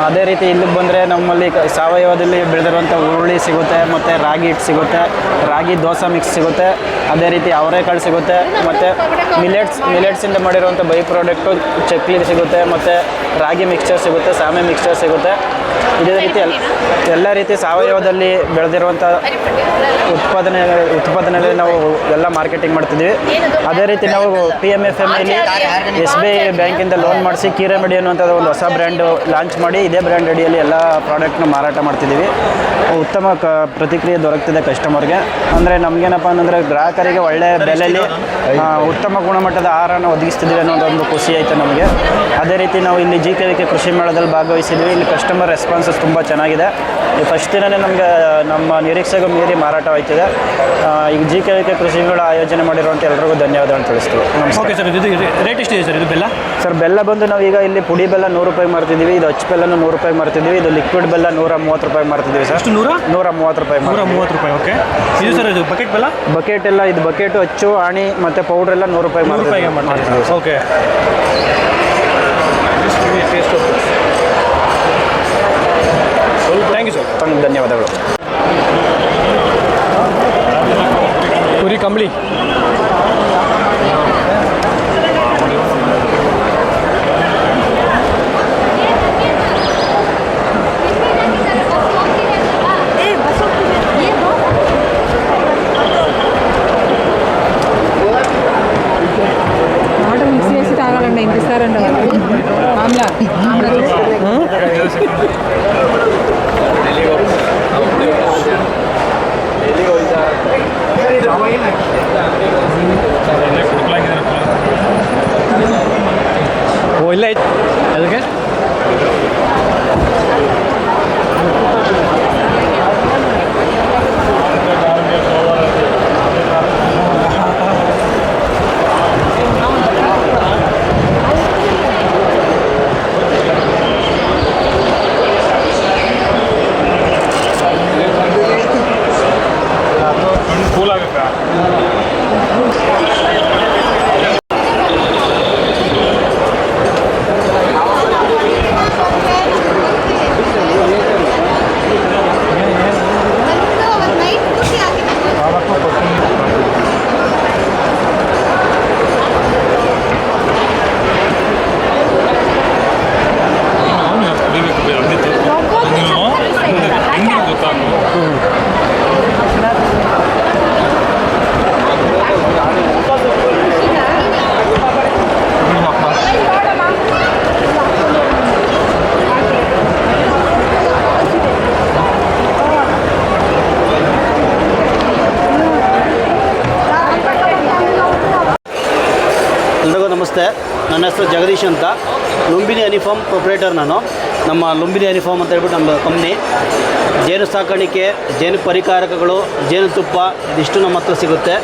ಅದೇ ರೀತಿ ಇಲ್ಲಿಗೆ ಬಂದರೆ ನಮ್ಮಲ್ಲಿ ಸಾವಯವದಲ್ಲಿ ಬೆಳೆದಿರುವಂಥ ಹುರುಳಿ ಸಿಗುತ್ತೆ, ಮತ್ತು ರಾಗಿ ಹಿಟ್ಟು ಸಿಗುತ್ತೆ, ರಾಗಿ ದೋಸೆ ಮಿಕ್ಸ್ ಸಿಗುತ್ತೆ, ಅದೇ ರೀತಿ ಅವರೆಕಾಳು ಸಿಗುತ್ತೆ, ಮತ್ತು ಮಿಲೆಟ್ಸ್ ಮಿಲೆಟ್ಸಿಂದ ಮಾಡಿರುವಂಥ ಬೈ ಪ್ರಾಡಕ್ಟು ಚಕ್ಲಿ ಸಿಗುತ್ತೆ, ಮತ್ತು ರಾಗಿ ಮಿಕ್ಸ್ಚರ್ ಸಿಗುತ್ತೆ, ಸಾಮೆ ಮಿಕ್ಸ್ಚರ್ ಸಿಗುತ್ತೆ. ಇದೇ ರೀತಿ ಎಲ್ಲ ರೀತಿ ಸಾವಯವದಲ್ಲಿ ಬೆಳೆದಿರುವಂಥ ಉತ್ಪಾದನೆ ಉತ್ಪಾದನೆಯಲ್ಲಿ ನಾವು ಎಲ್ಲ ಮಾರ್ಕೆಟಿಂಗ್ ಮಾಡ್ತಿದ್ವಿ ಅದೇ ರೀತಿ ನಾವು ಪಿ ಎಂ ಎಫ್ ಎಂ ಐಲಿ ಎಸ್ ಬಿ ಐ ಬ್ಯಾಂಕಿಂದ ಲೋನ್ ಮಾಡಿಸಿ ಕೀರೆಮಡಿ ಅನ್ನುವಂಥದ್ದು ಒಂದು ಹೊಸ ಬ್ರ್ಯಾಂಡು ಲಾಂಚ್ ಮಾಡಿ ಇದೇ ಬ್ರ್ಯಾಂಡ್ ಅಡಿಯಲ್ಲಿ ಎಲ್ಲ ಪ್ರಾಡಕ್ಟ್ನ ಮಾರಾಟ ಮಾಡ್ತಿದ್ದೀವಿ. ಉತ್ತಮ ಕ ಪ್ರತಿಕ್ರಿಯೆ ದೊರಕ್ತಿದೆ ಕಸ್ಟಮರ್ಗೆ. ಅಂದರೆ ನಮಗೇನಪ್ಪ ಅಂತಂದರೆ ಗ್ರಾಹಕರಿಗೆ ಒಳ್ಳೆಯ ಬೆಲೆಯಲ್ಲಿ ಉತ್ತಮ ಗುಣಮಟ್ಟದ ಆಹಾರನ ಒದಗಿಸ್ತಿದ್ದೀವಿ ಅನ್ನೋದೊಂದು ಖುಷಿ ಆಯಿತು ನಮಗೆ. ಅದೇ ರೀತಿ ನಾವು ಇಲ್ಲಿ ಜಿ ಕೆ ವಿ ಕೆ ಕೃಷಿ ಮೇಳದಲ್ಲಿ ಭಾಗವಹಿಸಿದ್ವಿ ಇಲ್ಲಿ ಕಸ್ಟಮರ್ ರೆಸ್ಪಾನ್ಸಸ್ ತುಂಬ ಚೆನ್ನಾಗಿದೆ. ಈ ಫಸ್ಟ್ ದಿನವೇ ನಮಗೆ ನಮ್ಮ ನಿರೀಕ್ಷೆಗೂ ಮೀರಿ ಮಾರಾಟವಾಯ್ತಿದೆ. ಆ, ಈಗ ಜಿ ಕೆ ಕೆ ಕೃಷಿ ಮೇಳ ಆಯೋಜನೆ ಮಾಡಿರುವಂಥ ಎಲ್ರಿಗೂ ಧನ್ಯವಾದಗಳನ್ನು ತಿಳಿಸ್ತೀವಿ. ನಮಸ್ಕಾರ. ಓಕೆ ಸರ್ ಇದು ರೇಟ್ ಎಷ್ಟಿದೆ ಸರ್ ಇದು ಬೆಲ್ಲ? ಸರ್ ಬೆಲ್ಲ ಬಂದು ನಾವೀಗ ಇಲ್ಲಿ ಪುಡಿ ಬೆಲ್ಲ ನೂರು ರೂಪಾಯಿ ಮಾರ್ತಿದ್ದೀವಿ ಇದು ಹಚ್ಚು ಬೆಲ್ಲನೂ ನೂರು ರೂಪಾಯಿ ಮಾಡ್ತಿದ್ದೀವಿ ಇದು ಲಿಕ್ವಿಡ್ ಬೆಲ್ಲ ನೂರ ಮೂವತ್ತು ರೂಪಾಯಿ ಮಾಡ್ತಿದ್ದೀವಿ ಸರ್ ಎಷ್ಟು ನೂರ? ನೂರ ಮೂವತ್ತು ರೂಪಾಯಿ ನೂರ ಮೂವತ್ತು ರೂಪಾಯಿ ಓಕೆ ಇದು ಸರ್ ಇದು ಬಕೆಟ್ ಬೆಲ್ಲ? ಬಕೆಟ್ ಎಲ್ಲ ಇದು ಬಕೆಟು ಹಚ್ಚು ಆಣಿ ಮತ್ತು ಪೌಡ್ರ್ ಎಲ್ಲ ನೂರು ರೂಪಾಯಿ ಮಾಡ್ತೀವಿ ಓಕೆ ಥ್ಯಾಂಕ್ ധന്യവാദങ്ങൾ. ഒരു കമ്പ്ലി ഇംഗ്ലീഷ് സാറുണ്ടോ. മാമല നമ്മുടെ Voi late. Elke? ನನ್ನ ಹೆಸರು ಜಗದೀಶ್ ಅಂತ. ಲುಂಬಿನಿ ಯೂನಿಫಾರ್ಮ್ ಪ್ರೊಪ್ರೇಟರ್ ನಾನು. ನಮ್ಮ ಲುಂಬಿನಿ ಅನಿಫಾರ್ಮ್ ಅಂತ ಹೇಳ್ಬಿಟ್ಟು ನಮ್ಮ ಕಂಪ್ನಿ ಜೇನು ಸಾಕಾಣಿಕೆ, ಜೇನು ಪರಿಕಾರಕಗಳು ಜೇನುತುಪ್ಪ ಇದಿಷ್ಟು ನಮ್ಮ ಹತ್ರ ಸಿಗುತ್ತೆ.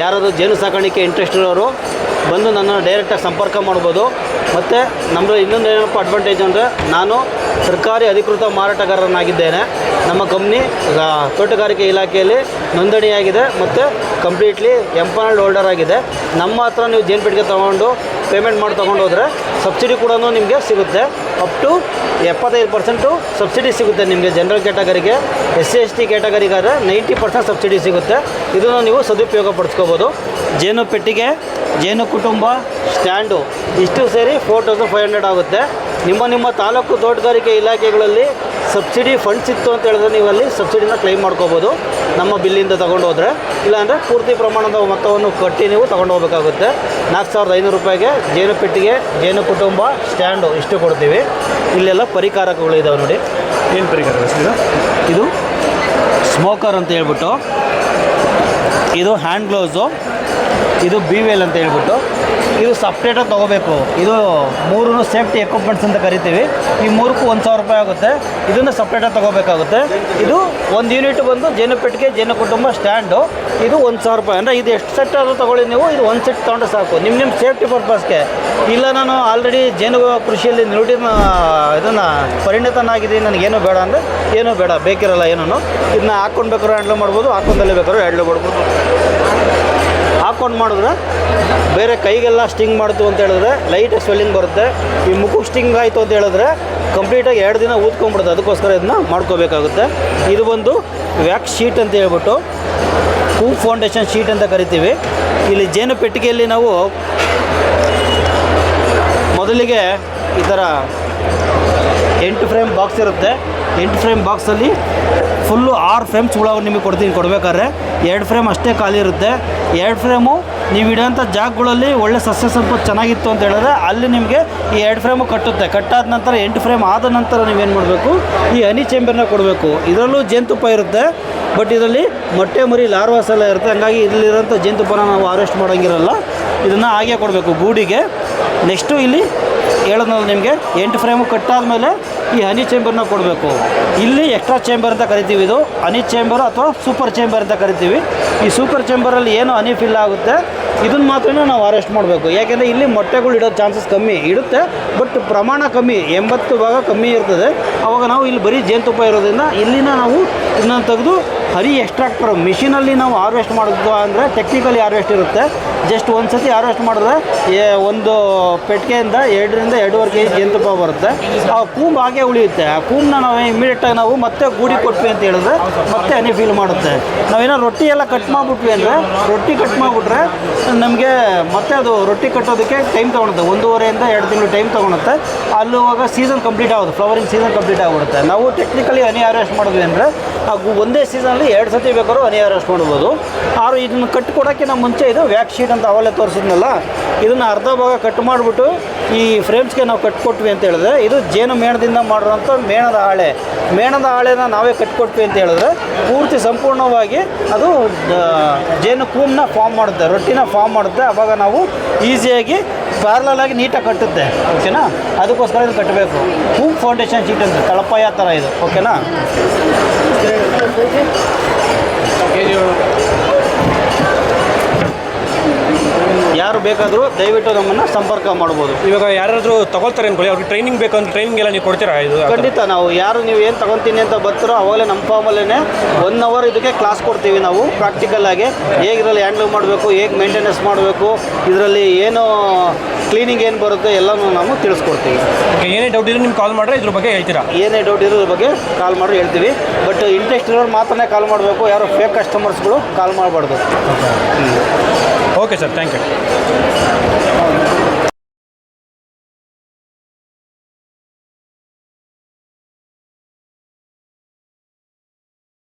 ಯಾರಾದರೂ ಜೇನು ಸಾಕಾಣಿಕೆ ಇಂಟ್ರೆಸ್ಟ್ ಇರೋರು ಬಂದು ನನ್ನ ಡೈರೆಕ್ಟಾಗಿ ಸಂಪರ್ಕ ಮಾಡ್ಬೋದು. ಮತ್ತು ನಮ್ಮದು ಇನ್ನೊಂದು ಏನಪ್ಪ ಅಡ್ವಾಂಟೇಜ್ ಅಂದರೆ ನಾನು ಸರ್ಕಾರಿ ಅಧಿಕೃತ ಮಾರಾಟಗಾರನಾಗಿದ್ದೇನೆ. ನಮ್ಮ ಕಂಪ್ನಿ ತೋಟಗಾರಿಕೆ ಇಲಾಖೆಯಲ್ಲಿ ನೋಂದಣಿಯಾಗಿದೆ ಮತ್ತು ಕಂಪ್ಲೀಟ್ಲಿ ಎಂಪನಲ್ಡ್ ಹೋಲ್ಡರ್ ಆಗಿದೆ. ನಮ್ಮ ಹತ್ರ ನೀವು ಜೇನು ಪೆಟ್ಟಿಗೆ ತೊಗೊಂಡು ಪೇಮೆಂಟ್ ಮಾಡಿ ತೊಗೊಂಡು ಹೋದರೆ ಸಬ್ಸಿಡಿ ಕೂಡ ನಿಮಗೆ ಸಿಗುತ್ತೆ. ಅಪ್ ಟು ಎಪ್ಪತ್ತೈದು ಪರ್ಸೆಂಟು ಸಬ್ಸಿಡಿ ಸಿಗುತ್ತೆ ನಿಮಗೆ ಜನರಲ್ ಕ್ಯಾಟಗರಿಗೆ ಎಸ್ ಸಿ ಎಸ್ ಟಿ ಕ್ಯಾಟಗರಿಗಾದರೆ ನೈಂಟಿ ಪರ್ಸೆಂಟ್ ಸಬ್ಸಿಡಿ ಸಿಗುತ್ತೆ. ಇದನ್ನು ನೀವು ಸದುಪಯೋಗ ಪಡಿಸ್ಕೋಬೋದು. ಜೇನು ಪೆಟ್ಟಿಗೆ, ಜೇನು ಕುಟುಂಬ ಸ್ಟ್ಯಾಂಡು ಇಷ್ಟು ಸೇರಿ ಫೋರ್ ತೌಸಂಡ್ ಫೈವ್ ಹಂಡ್ರೆಡ್ ಆಗುತ್ತೆ. ನಿಮ್ಮ ನಿಮ್ಮ ತಾಲೂಕು ತೋಟಗಾರಿಕೆ ಇಲಾಖೆಗಳಲ್ಲಿ ಸಬ್ಸಿಡಿ ಫಂಡ್ಸ್ ಇತ್ತು ಅಂತ ಹೇಳಿದ್ರೆ ನೀವು ಅಲ್ಲಿ ಸಬ್ಸಿಡಿನ ಕ್ಲೈಮ್ ಮಾಡ್ಕೋಬೋದು. ನಮ್ಮ ಬಿಲ್ಲಿಂದ ತೊಗೊಂಡು ಹೋದರೆ. ಇಲ್ಲಾಂದರೆ ಪೂರ್ತಿ ಪ್ರಮಾಣದ ಮೊತ್ತವನ್ನು ಕಟ್ಟಿ ನೀವು ತೊಗೊಂಡು ಹೋಗಬೇಕಾಗುತ್ತೆ. ನಾಲ್ಕು ಸಾವಿರದ ಐನೂರು ರೂಪಾಯಿಗೆ ಜೇನು ಪೆಟ್ಟಿಗೆ ಜೇನು ಕುಟುಂಬ ಸ್ಟ್ಯಾಂಡು ಇಷ್ಟು ಕೊಡ್ತೀವಿ. ಇಲ್ಲೆಲ್ಲ ಪರಿಕಾರಕಗಳು ಇದಾವೆ ನೋಡಿ. ಏನು ಪರಿಕಾರ ಇದು? ಇದು ಸ್ಮೋಕರ್ ಅಂತ ಹೇಳ್ಬಿಟ್ಟು ಇದು ಹ್ಯಾಂಡ್ ಗ್ಲೌಸು ಇದು ಬಿ ವೆಲ್ ಅಂತ ಹೇಳ್ಬಿಟ್ಟು. ಇದು ಸಪ್ರೇಟಾಗಿ ತೊಗೋಬೇಕು. ಇದು ಮೂರು ಸೇಫ್ಟಿ ಎಕ್ವಿಪ್ಮೆಂಟ್ಸ್ ಅಂತ ಕರಿತೀವಿ. ಈ ಮೂರಕ್ಕೂ ಒಂದು ಸಾವಿರ ರೂಪಾಯಿ ಆಗುತ್ತೆ. ಇದನ್ನು ಸಪ್ರೇಟಾಗಿ ತೊಗೋಬೇಕಾಗುತ್ತೆ. ಇದು ಒಂದು ಯೂನಿಟ್ ಬಂದು ಜೇನು ಪೆಟ್ಟಿಗೆ ಜೇನು ಕುಟುಂಬ ಸ್ಟ್ಯಾಂಡು ಇದು ಒಂದು ಸಾವಿರ ರೂಪಾಯಿ. ಅಂದರೆ ಇದು ಎಷ್ಟು ಸೆಟ್ ಆದರೂ ತೊಗೊಳ್ಳಿ ನೀವು. ಇದು ಒಂದು ಸೆಟ್ ತೊಗೊಂಡ್ರೆ ಸಾಕು. ನಿಮ್ಮ ನಿಮ್ಮ ಸೇಫ್ಟಿ ಪರ್ಪಸ್ಗೆ ಇಲ್ಲ, ನಾನು ಆಲ್ರೆಡಿ ಜೇನು ಕೃಷಿಯಲ್ಲಿ ನುಡಿನ ಇದನ್ನು ಪರಿಣಿತನಾಗಿದ್ದೀನಿ. ನನಗೇನು ಬೇಡ ಅಂದರೆ ಏನೂ ಬೇಡ. ಬೇಕಿರಲ್ಲ ಏನೂ ಇದನ್ನ ಹಾಕ್ಕೊಂಡು ಬೇಕಾದ್ರೂ ಹ್ಯಾಂಡ್ಲ್ ಮಾಡ್ಬೋದು, ಹಾಕ್ಕೊಂಡಲ್ಲಿ ಬೇಕಾದ್ರೂ ಹ್ಯಾಂಡ್ಲ್ ಮಾಡ್ಬೋದು. ಹಾಕ್ಕೊಂಡು ಮಾಡಿದ್ರೆ ಬೇರೆ ಕೈಗೆಲ್ಲ ಸ್ಟಿಂಗ್ ಮಾಡ್ತು ಅಂತ ಹೇಳಿದ್ರೆ ಲೈಟ್ ಸ್ವೆಲ್ಲಿಂಗ್ ಬರುತ್ತೆ. ಈ ಮುಖಕ್ಕೆ ಸ್ಟಿಂಗ್ ಆಯಿತು ಅಂತ ಹೇಳಿದ್ರೆ ಕಂಪ್ಲೀಟಾಗಿ ಎರಡು ದಿನ ಊದ್ಕೊಂಡ್ಬಿಡುತ್ತೆ. ಅದಕ್ಕೋಸ್ಕರ ಇದನ್ನ ಮಾಡ್ಕೋಬೇಕಾಗುತ್ತೆ. ಇದು ಬಂದು ವ್ಯಾಕ್ಸ್ ಶೀಟ್ ಅಂತ ಹೇಳ್ಬಿಟ್ಟು ಹೂ ಫೌಂಡೇಶನ್ ಶೀಟ್ ಅಂತ ಕರಿತೀವಿ. ಇಲ್ಲಿ ಜೇನು ಪೆಟ್ಟಿಗೆಯಲ್ಲಿ ನಾವು ಮೊದಲಿಗೆ ಈ ಥರ ಎಂಟು ಫ್ರೇಮ್ ಬಾಕ್ಸ್ ಇರುತ್ತೆ. ಎಂಟು ಫ್ರೇಮ್ ಬಾಕ್ಸಲ್ಲಿ ಫುಲ್ಲು ಆರು ಫ್ರೇಮ್ ಚೂಳವನ್ನು ನಿಮಗೆ ಕೊಡ್ತೀನಿ, ಕೊಡಬೇಕಾದ್ರೆ. ಎರಡು ಫ್ರೇಮ್ ಅಷ್ಟೇ ಖಾಲಿ ಇರುತ್ತೆ. ಎರಡು ಫ್ರೇಮು ನೀವು ಇಡೋಂಥ ಜಾಗಗಳಲ್ಲಿ ಒಳ್ಳೆ ಸಸ್ಯ ಸಂಪತ್ತು ಚೆನ್ನಾಗಿತ್ತು ಅಂತ ಹೇಳಿದ್ರೆ ಅಲ್ಲಿ ನಿಮಗೆ ಈ ಎರಡು ಫ್ರೇಮು ಕಟ್ಟುತ್ತೆ. ಕಟ್ಟಾದ ನಂತರ ಎಂಟು ಫ್ರೇಮ್ ಆದ ನಂತರ ನೀವೇನು ಮಾಡಬೇಕು? ಈ ಹನಿ ಚೇಂಬರ್ನ ಕೊಡಬೇಕು. ಇದರಲ್ಲೂ ಜೇನುತುಪ್ಪ ಇರುತ್ತೆ ಬಟ್ ಇದರಲ್ಲಿ ಮೊಟ್ಟೆ, ಮರಿ, ಲಾರ್ವಾಸ್ ಎಲ್ಲ ಇರುತ್ತೆ. ಹಂಗಾಗಿ ಇಲ್ಲಿರೋಂಥ ಜೇನುತುಪ್ಪನ ನಾವು ಅರೆಸ್ಟ್ ಮಾಡೋಂಗಿರಲ್ಲ. ಇದನ್ನು ಹಾಗೆ ಕೊಡಬೇಕು ಗೂಡಿಗೆ. ನೆಕ್ಸ್ಟು ಇಲ್ಲಿ ಹೇಳೋದ್ನಲ್ಲ ನಿಮಗೆ ಎಂಟು ಫ್ರೇಮು ಕಟ್ಟಾದಮೇಲೆ ಈ ಹನಿ ಚೇಂಬರ್ನ ಕೊಡಬೇಕು. ಇಲ್ಲಿ ಎಕ್ಸ್ಟ್ರಾ ಚೇಂಬರ್ ಅಂತ ಕರಿತೀವಿ ಇದು. ಹನಿ ಚೇಂಬರ್ ಅಥವಾ ಸೂಪರ್ ಚೇಂಬರ್ ಅಂತ ಕರಿತೀವಿ. ಈ ಸೂಪರ್ ಚೇಂಬರಲ್ಲಿ ಏನು ಹನಿ ಫಿಲ್ ಆಗುತ್ತೆ? ಇದನ್ನು ಮಾತ್ರ ನಾವು ಅರೆಸ್ಟ್ ಮಾಡಬೇಕು. ಯಾಕೆಂದರೆ ಇಲ್ಲಿ ಮೊಟ್ಟೆಗಳು ಇಡೋ ಚಾನ್ಸಸ್ ಕಮ್ಮಿ ಇಡುತ್ತೆ ಬಟ್ ಪ್ರಮಾಣ ಕಮ್ಮಿ, ಎಂಬತ್ತು ಭಾಗ ಕಮ್ಮಿ ಇರ್ತದೆ. ಅವಾಗ ನಾವು ಇಲ್ಲಿ ಬರೀ ಜೇನುತುಪ್ಪ ಇರೋದ್ರಿಂದ ಇಲ್ಲಿನ ನಾವು ಇದನ್ನ ತೆಗೆದು ಹರಿ ಎಕ್ಸ್ಟ್ರಾಕ್ಟರ್ ಮಿಷಿನಲ್ಲಿ ನಾವು ಹಾರ್ವೆಸ್ಟ್ ಮಾಡೋದು ಅಂದರೆ ಟೆಕ್ನಿಕಲಿ ಹಾರ್ವೆಸ್ಟ್ ಇರುತ್ತೆ. ಜಸ್ಟ್ ಒಂದು ಸತಿ ಹಾರ್ವೆಸ್ಟ್ ಮಾಡಿದ್ರೆ ಒಂದು ಪೆಟ್ಟಿಗೆಯಿಂದ ಎರಡರಿಂದ ಎರಡೂವರೆ ಕೆ ಜಿ ಜೇನುತುಪ್ಪ ಬರುತ್ತೆ. ಆ ಕೂಂಬ್ ಹಾಗೆ ಉಳಿಯುತ್ತೆ. ಆ ಕೂಂಬನ್ನ ನಾವು ಇಮಿಡಿಯೇಟಾಗಿ ನಾವು ಮತ್ತೆ ಗೂಡಿ ಕೊಟ್ವಿ ಅಂತ ಹೇಳಿದ್ರೆ ಮತ್ತೆ ಹನಿ ಫೀಲ್ ಮಾಡುತ್ತೆ. ನಾವೇನೋ ರೊಟ್ಟಿ ಎಲ್ಲ ಕಟ್ ಮಾಡಿಬಿಟ್ವಿ ಅಂದರೆ, ರೊಟ್ಟಿ ಕಟ್ ಮಾಡಿಬಿಟ್ರೆ ನಮಗೆ ಮತ್ತೆ ಅದು ರೊಟ್ಟಿ ಕಟ್ಟೋದಕ್ಕೆ ಟೈಮ್ ತೊಗೊಳುತ್ತೆ. ಒಂದೂವರೆಯಿಂದ ಎರಡು ತಿಂಗಳು ಟೈಮ್ ತೊಗೊಳುತ್ತೆ. ಅಲ್ಲುವಾಗ ಸೀಸನ್ ಕಂಪ್ಲೀಟ್ ಆಗೋದು ಫ್ಲವರಿಂಗ್ ಸೀಸನ್ ಕಂಪ್ಲೀಟ್ ಆಗಿಬಿಡುತ್ತೆ. ನಾವು ಟೆಕ್ನಿಕಲಿ ಹನಿ ಹಾರ್ವೆಸ್ಟ್ ಮಾಡಿದ್ವಿ ಅಂದರೆ, ಹಾಗೂ ಒಂದೇ ಸೀಸನಲ್ಲಿ ಎರಡು ಸತಿ ಬೇಕಾದ್ರೂ ಹನಿ ಹಾರ್ವೆಸ್ಟ್ ಮಾಡ್ಬೋದು. ಆರು ಇದನ್ನು ಕಟ್ ಕೊಡೋಕ್ಕಿಂತ ಮುಂಚೆ ಇದು ವ್ಯಾಕ್ ಶೀಟ್ ಅಂತ ಅವಲೇ ತೋರಿಸಿದ್ನಲ್ಲ, ಇದನ್ನು ಅರ್ಧ ಭಾಗ ಕಟ್ ಮಾಡಿಬಿಟ್ಟು ಈ ಫ್ರೇಮ್ಸ್ಗೆ ನಾವು ಕಟ್ಕೊಟ್ವಿ ಅಂತ ಹೇಳಿದ್ರೆ, ಇದು ಜೇನು ಮೇಣದಿಂದ ಮಾಡಿರೋಂಥ ಮೇಣದ ಹಾಳೆ. ಮೇಣದ ಹಾಳೆನ ನಾವೇ ಕಟ್ಕೊಟ್ವಿ ಅಂತ ಹೇಳಿದ್ರೆ, ಪೂರ್ತಿ ಸಂಪೂರ್ಣವಾಗಿ ಅದು ಜೇನು ಕೂಮ್ನ ಫಾರ್ಮ್ ಮಾಡುತ್ತೆ, ರೊಟ್ಟಿನ ಫಾರ್ಮ್ ಮಾಡುತ್ತೆ. ಆವಾಗ ನಾವು ಈಸಿಯಾಗಿ ಪ್ಯಾರಲಲ್ ಆಗಿ ನೀಟಾಗಿ ಕಟ್ಟುತ್ತೆ ಓಕೆನಾ ಅದಕ್ಕೋಸ್ಕರ ಇದು ಕಟ್ಟಬೇಕು. ಕೂಮ್ ಫೌಂಡೇಶನ್ ಶೀಟ್ ಅಂತ ತಳಪಾಯ ಥರ ಇದು ಓಕೆನಾ ಯಾರು ಬೇಕಾದರೂ ದಯವಿಟ್ಟು ನಮ್ಮನ್ನು ಸಂಪರ್ಕ ಮಾಡ್ಬೋದು. ಇವಾಗ ಯಾರಾದರೂ ತಗೊಳ್ತಾರೆ ಅನ್ಕೊಳ್ಳಿ ಅವ್ರಿಗೆ ಟ್ರೈನಿಂಗ್ ಬೇಕು ಅಂದ್ರೆ ಟ್ರೈನಿಂಗ್ ಎಲ್ಲ ನೀವು ಕೊಡ್ತೀರಾ ಇದು ಖಂಡಿತ ನಾವು ಯಾರು ನೀವು ಏನು ತಗೊತೀನಿ ಅಂತ ಬರ್ತಾರೋ ಅವಾಗಲೇ ನಮ್ಮ ಫಾರ್ಮಲ್ಲೇ ಒನ್ ಅವರ್ ಇದಕ್ಕೆ ಕ್ಲಾಸ್ ಕೊಡ್ತೀವಿ ನಾವು ಪ್ರಾಕ್ಟಿಕಲ್ ಆಗಿ. ಹೇಗೆ ಇದರಲ್ಲಿ ಹ್ಯಾಂಡಲ್ ಮಾಡಬೇಕು ಹೇಗೆ ಮೇಂಟೆನೆನ್ಸ್ ಮಾಡಬೇಕು ಇದರಲ್ಲಿ ಏನು ಕ್ಲೀನಿಂಗ್ ಏನು ಬರುತ್ತೆ ಎಲ್ಲನೂ ನಾವು ತಿಳಿಸ್ಕೊಡ್ತೀವಿ. ಏನೇ ಡೌಟ್ ಇದ್ರೆ ನಿಮ್ಗೆ ಕಾಲ್ ಮಾಡಿದ್ರೆ ಇದ್ರ ಬಗ್ಗೆ ಹೇಳ್ತೀರಾ? ಏನೇ ಡೌಟ್ ಇರೋದ್ರ ಬಗ್ಗೆ ಕಾಲ್ ಮಾಡಿ ಹೇಳ್ತೀವಿ. ಬಟ್ ಇಂಟ್ರೆಸ್ಟ್ ಇರೋರು ಮಾತ್ರನೇ ಕಾಲ್ ಮಾಡಬೇಕು ಯಾರು ಫೇಕ್ ಕಸ್ಟಮರ್ಸ್ಗಳು ಕಾಲ್ ಮಾಡಬಾರ್ದು. Okay sir thank you